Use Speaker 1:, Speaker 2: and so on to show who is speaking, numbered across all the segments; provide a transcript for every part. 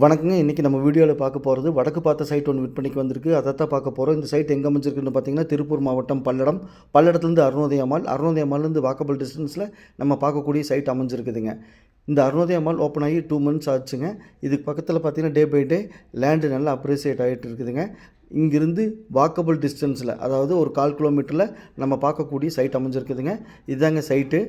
Speaker 1: வணக்கங்க. இன்றைக்கி நம்ம வீடியோவில் பார்க்க போகிறது வடக்கு பார்த்த சைட் ஒன்று விற்பனைக்கு வந்திருக்கு. அதை தான் பார்க்க போகிறோம் இந்த சைட் எங்கே அமைஞ்சிருக்குன்னு பார்த்தீங்கன்னா திருப்பூர் மாவட்டம் பல்லடம். பல்லடத்துலேருந்து அருணோதயமால் மால் வாக்கபிள் டிஸ்டன்ஸில் நம்ம பார்க்கக்கூடிய சைட் அமைஞ்சிருக்குதுங்க. இந்த அருணோதய மால் ஓப்பன் ஆகி டூ மந்த்ஸ் ஆச்சுங்க. இதுக்கு பக்கத்தில் பார்த்தீங்கன்னா டே பை டே லேண்டு நல்லா அப்ரிசியேட் ஆகிட்டு இருக்குதுங்க. இங்கிருந்து வாக்கபிள் டிஸ்டன்ஸில் அதாவது ஒரு கால் கிலோமீட்டரில் நம்ம பார்க்கக்கூடிய சைட் அமைஞ்சிருக்குதுங்க. இதுதாங்க சைட்டு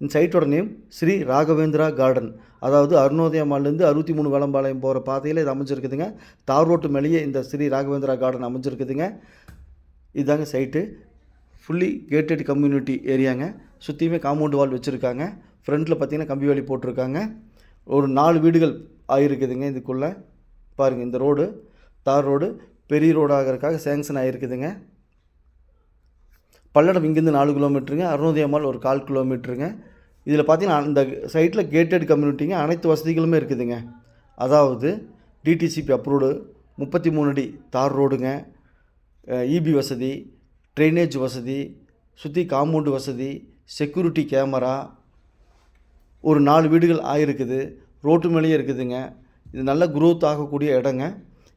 Speaker 1: இந்த சைட்டோட நேம் ஸ்ரீ ராகவேந்திரா கார்டன். அதாவது அருணோதய மால்லேருந்து அறுபத்தி மூணு வேளம்பாளையம் போகிற பாதையில் இது அமைஞ்சிருக்குதுங்க. தார் ரோட்டு மேலேயே இந்த ஸ்ரீ ராகவேந்திரா கார்டன் அமைஞ்சிருக்குதுங்க. இதுதாங்க சைட்டு. ஃபுல்லி கேட்டட் கம்யூனிட்டி ஏரியாங்க சுற்றியுமே காம்பவுண்ட் வால் வச்சுருக்காங்க. ஃப்ரண்ட்டில் பார்த்தீங்கன்னா கம்பி வேலி போட்டிருக்காங்க. ஒரு நாலு வீடுகள் ஆகிருக்குதுங்க இதுக்குள்ளே. பாருங்கள் இந்த ரோடு தார் ரோடு பெரிய ரோடாகிறதுக்காக சேங்ஷன் ஆகிருக்குதுங்க பல்லடம் இங்கேருந்து நாலு கிலோமீட்டருங்க அருணோதயமால் ஒரு கால் கிலோமீட்டருங்க இதில் பார்த்தீங்கன்னா அந்த சைட்டில் கேட்டட் கம்யூனிட்டிங்க அனைத்து வசதிகளுமே இருக்குதுங்க. அதாவது டிடிசிபி அப்ரூவ்டு முப்பத்தி மூணு அடி தார் ரோடுங்க இபி வசதி ட்ரைனேஜ் வசதி சுற்றி காம்பவுண்டு வசதி செக்யூரிட்டி கேமரா ஒரு நாலு வீடுகள் ஆகிருக்குது ரோட்டு மேலேயே இருக்குதுங்க. இது நல்ல குரோத் ஆகக்கூடிய இடங்க.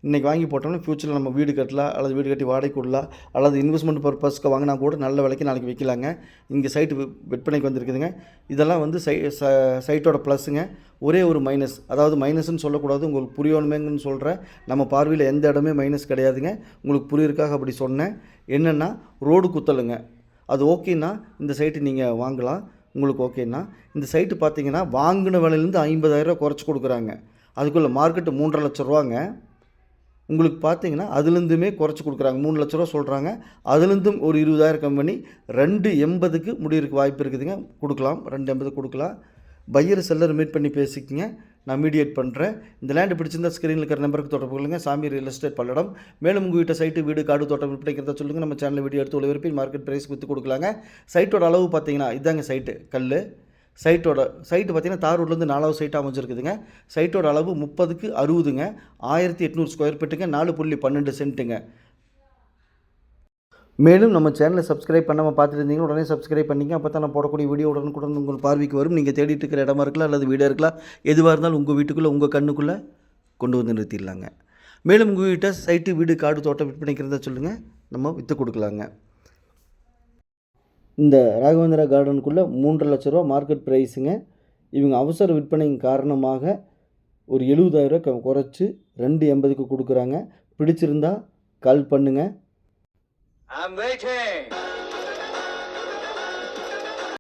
Speaker 1: இன்றைக்கி வாங்கி போட்டோம்னா ஃப்யூச்சரில் நம்ம வீடு கட்டலாம் அல்லது வீடு கட்டி வாடகை விடலாம் அல்லது இன்வெஸ்ட்மெண்ட் பர்பஸ்க்கு வாங்கினா கூட நல்ல விலைக்கு நாளைக்கு விற்கலாங்க இங்கே சைட்டு விற்பனைக்கு வந்திருக்குதுங்க. இதெல்லாம் வந்து சை ச- சைட்டோட ப்ளஸ்ஸுங்க ஒரே ஒரு மைனஸ் அதாவது மைனஸ்னு சொல்லக்கூடாது உங்களுக்கு புரியணுமேங்கன்னு சொல்கிறேன் நம்ம பார்வையில் எந்த இடமே மைனஸ் கிடையாதுங்க. உங்களுக்கு புரியிருக்காக அப்படி சொன்னேன். என்னென்னா ரோடு குத்தலுங்க. அது ஓகேன்னா இந்த சைட்டு நீங்கள் வாங்கலாம். உங்களுக்கு ஓகேன்னா இந்த சைட்டு பார்த்தீங்கன்னா வாங்கின விலையிலேருந்து ஐம்பதாயிரரூவா குறைச்சி கொடுக்குறாங்க. அதுக்குள்ளே மார்க்கெட்டு மூன்றரை லட்ச ரூபாங்க. உங்களுக்கு பார்த்தீங்கன்னா அதுலேருந்துமே குறைச்சி கொடுக்குறாங்க. மூணு லட்ச ரூபா சொல்கிறாங்க அதுலேருந்தும் ஒரு இருபதாயிரம் கம்பெனி ரெண்டு எண்பதுக்கு முடியிறதுக்கு வாய்ப்பு இருக்குதுங்க. கொடுக்கலாம். ரெண்டு எண்பது கொடுக்கலாம். பையர் செல்லர் மீட் பண்ணி பேசிக்கங்க. நான் மீடியேட் பண்ணுறேன் இந்த லேண்டு பிடிச்சிருந்தா ஸ்க்ரீனில் இருக்கிற நம்பருக்கு தொடர்பு கொள்ளுங்க. சாமி ரியல் எஸ்டேட் பல்லடம். மேலும் உங்கள் வீட்டை சைட்டு வீடு காடு தோட்டம் விற்பனைக்கிறதா சொல்லுங்கள் நம்ம சேனலில் வீடியோ எடுத்து ஒளிபரப்பி மார்க்கெட் ப்ரைஸ் விற்று கொடுக்கலாங்க. சைட்டோட அளவு பார்த்தீங்கன்னா இதாங்க சைட்டு கல் சைட்டோட சைட்டு பார்த்தீங்கன்னா தார் ரோட்லேருந்து நாலாவது சைட்டாக அமைஞ்சிருக்குதுங்க. சைட்டோட அளவு முப்பதுக்கு அறுபதுங்க. ஆயிரத்தி எட்நூறு ஸ்கொயர் ஃபீட்டுங்க நாலு புள்ளி பன்னெண்டு சென்ட்டுங்க. மேலும் நம்ம சேனலை சப்ஸ்கிரைப் பண்ணாமல் பார்த்துருந்தீங்க உடனே சப்ஸ்கிரைப் பண்ணிங்க அப்போ தான் நான் போடக்கூடிய வீடியோ உடனுக்குடன் உங்கள் பார்வைக்கு வரும். நீங்கள் தேடிட்டு இருக்கிற இடமா இருக்கலாம் அல்லது வீடாக இருக்கலாம். எதுவாக இருந்தாலும் உங்கள் வீட்டுக்குள்ளே உங்கள் கண்ணுக்குள்ளே கொண்டு வந்து நிறுத்திடலாங்க. மேலும் உங்கள் வீட்டை சைட்டு வீடு காடு தோட்டம் விற்பனைக்கிறதா சொல்லுங்கள் நம்ம விற்று கொடுக்கலாங்க. இந்த ராகவேந்திரா கார்டனுக்குள்ளே மூன்றரை லட்ச ரூபா மார்க்கெட் ப்ரைஸுங்க இவங்க அவசர விற்பனையின் காரணமாக ஒரு எழுபதாயிரரூவா குறைச்சி ரெண்டு எண்பதுக்கு கொடுக்குறாங்க. பிடிச்சிருந்தா கால் பண்ணுங்கள்
Speaker 2: I'm waiting.